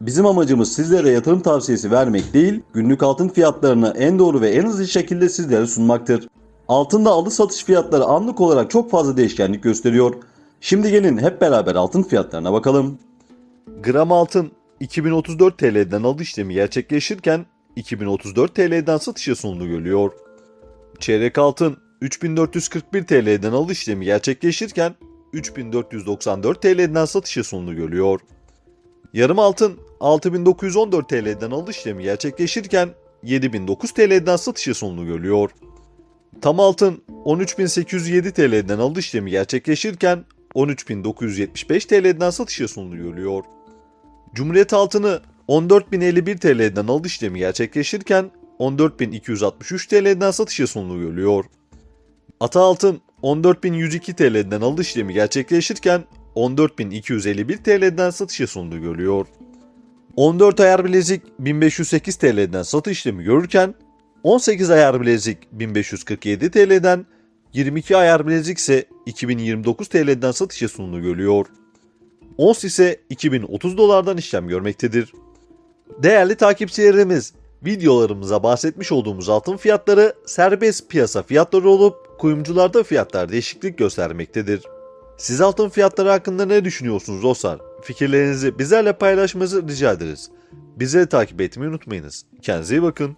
bizim amacımız sizlere yatırım tavsiyesi vermek değil, günlük altın fiyatlarını en doğru ve en hızlı şekilde sizlere sunmaktır. Altında alış satış fiyatları anlık olarak çok fazla değişkenlik gösteriyor. Şimdi gelin hep beraber altın fiyatlarına bakalım. Gram altın 2034 TL'den alış işlemi gerçekleşirken 2034 TL'den satışa sunulu görülüyor. Çeyrek altın 3441 TL'den alış işlemi gerçekleşirken 3494 TL'den satışa sunulu görülüyor. Yarım altın 6914 TL'den alış işlemi gerçekleşirken 7009 TL'den satışa sunulu görülüyor. Tam altın 13807 TL'den alış işlemi gerçekleşirken 13975 TL'den satışa sunulu görülüyor. Cumhuriyet altını 14.051 TL'den alış işlemi gerçekleşirken 14.263 TL'den satışa sunulu görülüyor. Ata altın 14.102 TL'den alış işlemi gerçekleşirken 14.251 TL'den satışa sunulu görülüyor. 14 ayar bilezik 1508 TL'den satış işlemi görürken 18 ayar bilezik 1547 TL'den 22 ayar bilezik ise 2029 TL'den satışa sunulu görülüyor. Ons ise 2030 dolardan işlem görmektedir. Değerli takipçilerimiz, videolarımıza bahsetmiş olduğumuz altın fiyatları serbest piyasa fiyatları olup kuyumcularda fiyatlar değişiklik göstermektedir. Siz altın fiyatları hakkında ne düşünüyorsunuz dostlar? Fikirlerinizi bizlerle paylaşmanızı rica ederiz. Bizleri takip etmeyi unutmayınız. Kendinize iyi bakın.